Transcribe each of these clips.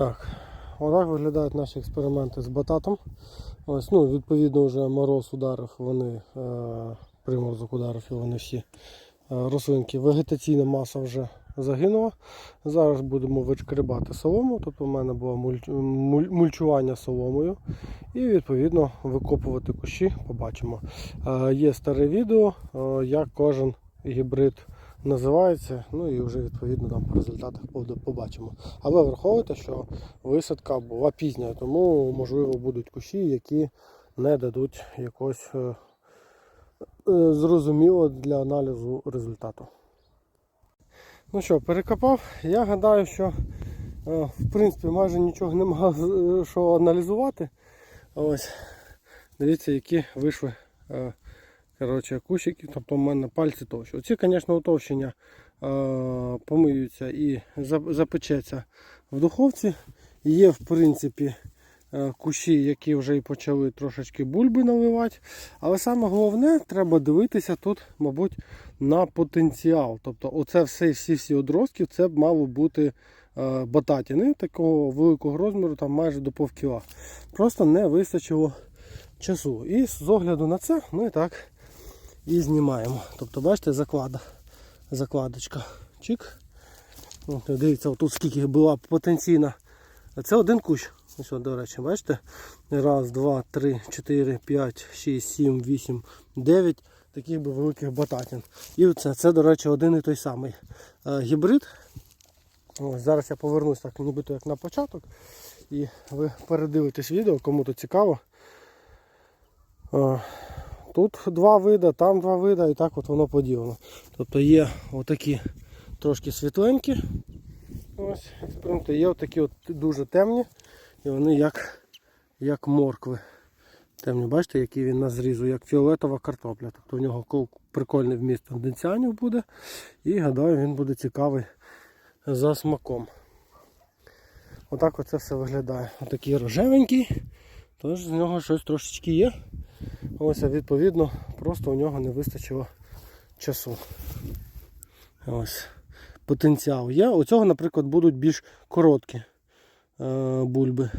Так, отак виглядають наші експерименти з бататом. Ось, ну, відповідно, вже мороз ударив, вони е, приморозок ударив і вони всі е, рослинки. Вегетаційна маса вже загинула. Зараз будемо вичкрибати солому. Тобто в мене було мульч- муль- мульчування соломою. І відповідно викопувати кущі, побачимо. Е, є старе відео, е, як кожен гібрид називається. Ну і вже відповідно там по результатах побачимо. Але враховуйте, що висадка була пізня, тому можливо будуть кущі, які не дадуть якогось е, е, зрозуміло для аналізу результату. Ну що, перекопав. Я гадаю, що е, в принципі майже нічого немає е, що аналізувати. Ось. Дивіться, які вийшли коротше, кущики, тобто в мене пальці товщі. Оці, звісно, утовщення помиються і запечеться в духовці. Є, в принципі, е, кущі, які вже і почали трошечки бульби наливати. Але саме головне, треба дивитися тут, мабуть, на потенціал. Тобто, оце все, всі всі одростки, це б мало бути е, бататіни такого великого розміру, там майже до півкіла. Просто не вистачило часу. І з огляду на це ми так і знімаємо. Тобто, бачите, заклада, закладочка. Чик. От, дивіться, тут скільки була потенційна. Це один кущ. Ось, до речі, бачите? Раз, два, три, чотири, п'ять, шість, сім, вісім, дев'ять таких би великих бататін. І оце, це, до речі, один і той самий е, гібрид. Ось, зараз я повернусь так, нібито як на початок. І ви передивитесь відео, кому то цікаво. Тут два вида, там два вида, і так от воно поділено. Тобто є отакі трошки світленькі. Ось, експерименти. Є отакі от дуже темні. І вони як, як моркви. Темні, бачите, який він на зрізу, як фіолетова картопля. Тобто в нього прикольний вміст конденціанів буде. І гадаю, він буде цікавий за смаком. Отак оце все виглядає. Отакий рожевенький, тож з нього щось трошечки є. Ось, відповідно, просто у нього не вистачило часу. Ось. Потенціал є. У цього, наприклад, будуть більш короткі е, бульби.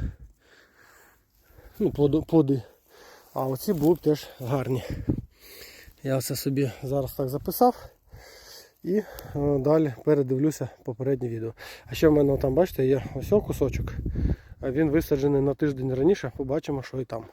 Ну, плоди. А оці будуть теж гарні. Я це собі зараз так записав. І е, далі передивлюся попереднє відео. А ще в мене там, бачите, є ось кусочок. Він висаджений на тиждень раніше. Побачимо, що і там.